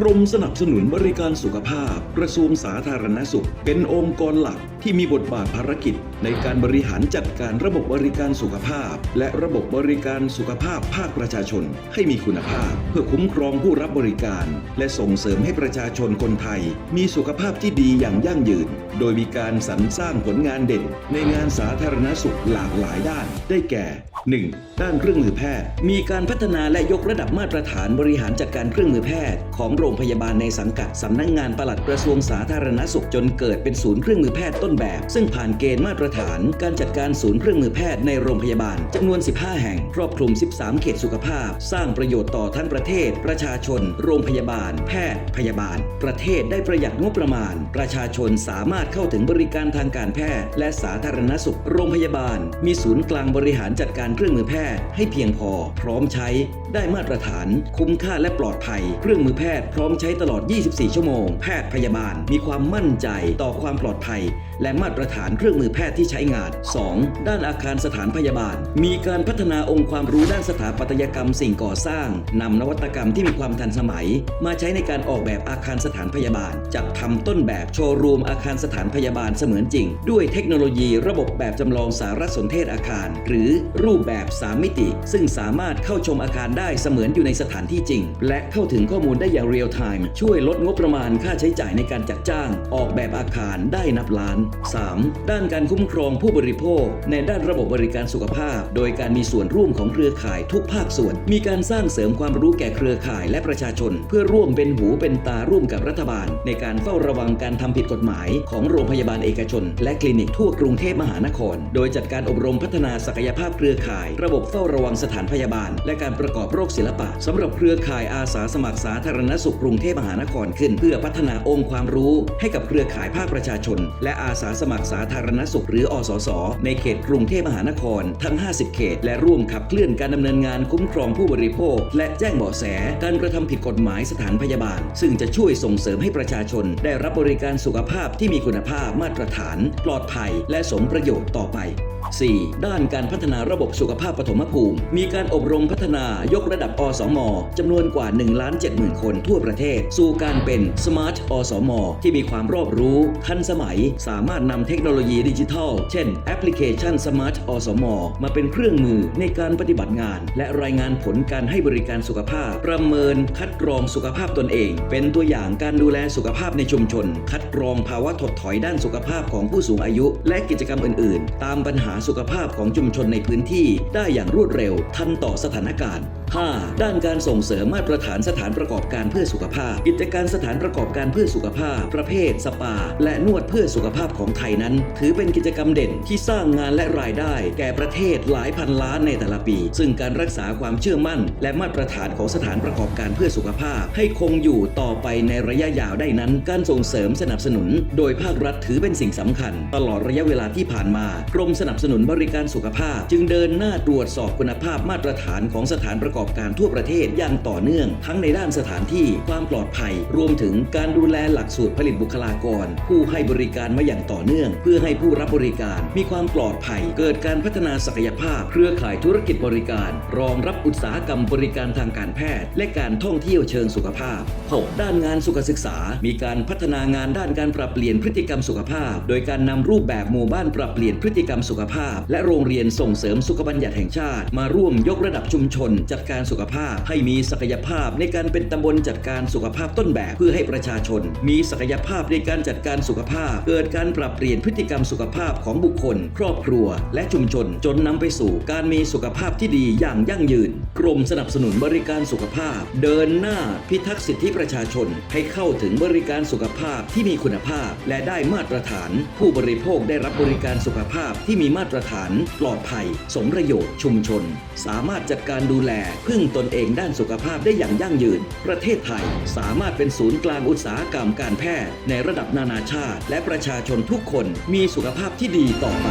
กรมสนับสนุนบริการสุขภาพ กระทรวงสาธารณสุข เป็นองค์กรหลักที่มีบทบาทภารกิจ ในการบริหารจัดการระบบบริการสุขภาพ และระบบบริการสุขภาพภาคประชาชนให้มีคุณภาพ พื่อคุ้มครองผู้รับบริการ และส่งเสริมให้ประชาชนคนไทย มีสุขภาพที่ดีอย่างยั่งยืน โดยมีการสรรสร้างผลงานเด่น ในงานสาธารณสุขหลากหลายด้าน ได้แก่ 1. ด้านเครื่องมือแพทย์ มีการพัฒนาและยกระดับมาตรฐานบริหารจัดการเครื่องมือแพทย์ ของโรงพยาบาลในสังกัดสำนักงงานปลัดกระทรวงสาธารณสุขจนเกิดเป็นศูนย์เครื่องมือแพทย์ต้นแบบ ซึ่งผ่านเกณฑ์มาตรฐาน การจัดการศูนย์เครื่องมือแพทย์ในโรงพยาบาลจำนวน 15 แห่ง ครอบคลุม 13 เขตสุขภาพ สร้างประโยชน์ต่อทั้งประเทศประชาชน โรงพยาบาล แพทย์ พยาบาล ประเทศได้ประหยัดงบประมาณ ประชาชนสามารถเข้าถึงบริการทางการแพทย์ และสาธารณสุข โรงพยาบาล มีศูนย์กลางบริหารจัดการเครื่องมือแพทย์ ให้เพียงพอ พร้อมใช้ ได้มาตรฐาน คุ้มค่าและปลอดภัย เครื่องมือแพทย์พร้อมใช้ตลอด 24 ชั่วโมง แพทย์พยาบาล มีความมั่นใจต่อความปลอดภัย และมาตรฐานเครื่องมือแพทย์ที่ใช้งาน 2. ด้านอาคารสถานพยาบาล มีการพัฒนาองค์ความรู้ด้านสถาปัตยกรรมสิ่งก่อสร้างนำนวัตกรรมที่มีความทันสมัย มาใช้ในการออกแบบอาคารสถานพยาบาล จัดทำต้นแบบโชว์รูมอาคารสถานพยาบาลเสมือนจริง ด้วยเทคโนโลยีระบบแบบจำลองสารสนเทศอาคาร หรือรูปแบบ 3 มิติ ซึ่งสามารถเข้าชมอาคารได้เสมือนอยู่ในสถานที่จริง และเข้าถึงข้อมูลได้อย่างเรียลไทม์ช่วยลดงบประมาณค่าใช้จ่ายในการจัดจ้าง ออกแบบอาคารได้นับล้าน 3. ด้านการคุ้มครองผู้บริโภค ในด้านระบบบริการสุขภาพ โดยการมีส่วนร่วมของเครือข่ายทุกภาคส่วน มีการสร้างเสริมความรู้แก่เครือข่ายและประชาชน เพื่อร่วมเป็นหูเป็นตาร่วมกับรัฐบาล ในการเฝ้าระวังการทำผิดกฎหมาย ของโรงพยาบาลเอกชน และคลินิกทั่วกรุงเทพมหานคร โดยจัดการอบรมพัฒนาศักยภาพเครือข่าย ระบบเฝ้าระวังสถานพยาบาล และการประกอบโรคศิลปะสำหรับเครือข่ายอาสาสมัครสาธารณสุขกรุงเทพมหานครขึ้น เพื่อพัฒนาองค์ความรู้ ให้กับเครือข่ายภาคประชาชน และอาสาสมัครสาธารณสุขหรืออสส ในเขตกรุงเทพมหานคร ทั้ง 50 เขต และร่วมขับเคลื่อนการดำเนินงานคุ้มครองผู้บริโภค และแจ้งเบาะแสการกระทำผิดกฎหมายสถานพยาบาล ซึ่งจะช่วยส่งเสริมให้ประชาชน ได้รับบริการสุขภาพที่มีคุณภาพมาตรฐาน ปลอดภัย และสมประโยชน์ต่อไป 4. ด้านการพัฒนาระบบสุขภาพปฐมภูมิ มีการอบรมพัฒนายกระดับอสมจำนวนกว่า1ล้าน7 0,000 คนทั่วประเทศ สู่การเป็น Smart อสมที่มีความรอบรู้ทันสมัย สามารถนำเทคโนโลยีดิจิทัล เช่นแอปพลิเคชัน Smart อสมมาเป็นเครื่องมือในการปฏิบัติงาน และรายงานผลการให้บริการสุขภาพ ประเมินคัดกรองสุขภาพตนเอง เป็นตัวอย่างการดูแลสุขภาพในชุมชน คัดกรองภาวะถดถอยด้านสุขภาพของผู้สูงอายุ และกิจกรรมอื่น ๆ ตามปัญหาสุขภาพของชุมชนในพื้นที่ได้อย่างรวดเร็วทันต่อสถานการณ์ 5. ด้านการส่งเสริมมาตรฐานสถานประกอบการเพื่อสุขภาพ กิจการสถานประกอบการเพื่อสุขภาพ ประเภทสปา และนวดเพื่อสุขภาพของไทยนั้น ถือเป็นกิจกรรมเด่นที่สร้างงานและรายได้ แก่ประเทศหลายพันล้านในแต่ละปี ซึ่งการรักษาความเชื่อมั่น และมาตรฐานของสถานประกอบการเพื่อสุขภาพ ให้คงอยู่ต่อไปในระยะยาวได้นั้น การส่งเสริมสนับสนุน โดยภาครัฐถือเป็นสิ่งสำคัญ ตลอดระยะเวลาที่ผ่านมากรมสนับสนุนบริการสุขภาพ จึงเดินหน้าตรวจสอบคุณภาพมาตรฐานของสถานประกอบการทั่วประเทศอย่างต่อเนื่อง ทั้งในด้านสถานที่ความปลอดภัย รวมถึงการดูแลหลักสูตรผลิตบุคลากร ผู้ให้บริการมาอย่างต่อเนื่อง เพื่อให้ผู้รับบริการมีความปลอดภัย เกิดการพัฒนาศักยภาพเครือข่ายธุรกิจบริการ รองรับอุตสาหกรรมบริการทางการแพทย์ และการท่องเที่ยวเชิงสุขภาพ 6. ด้านงานสุขศึกษา มีการพัฒนางานด้านการปรับเปลี่ยนพฤติกรรมสุขภาพ โดยการนำรูปแบบหมู่บ้านปรับเปลี่ยนพฤติกรรมสุขภาพ และโรงเรียนส่งเสริมสุขบัญญัติแห่งชาติ มาร่วมยกระดับชุมชนจัดการสุขภาพ ให้มีศักยภาพในการเป็นตำบลจัดการสุขภาพต้นแบบเพื่อให้ประชาชน มีศักยภาพในการจัดการสุขภาพ เกิดการปรับเปลี่ยนพฤติกรรมสุขภาพของบุคคล ครอบครัว และชุมชนจนนำไปสู่การมีสุขภาพที่ดีอย่างยั่งยืน กรมสนับสนุนบริการสุขภาพ เดินหน้าพิทักษ์สิทธิประชาชน ให้เข้าถึงบริการสุขภาพที่มีคุณภาพ และได้มาตรฐาน ผู้บริโภคได้รับบริการสุขภาพที่มีมาตรฐาน ปลอดภัย สมประโยชน์ชุมชน สามารถจัดการดูแลพึ่งตนเองด้านสุขภาพได้อย่างยั่งยืน ประเทศไทยสามารถเป็นศูนย์กลางอุตสาหกรรมการแพทย์ ในระดับนานาชาติ และประชาชนทุกคนมีสุขภาพที่ดีต่อไป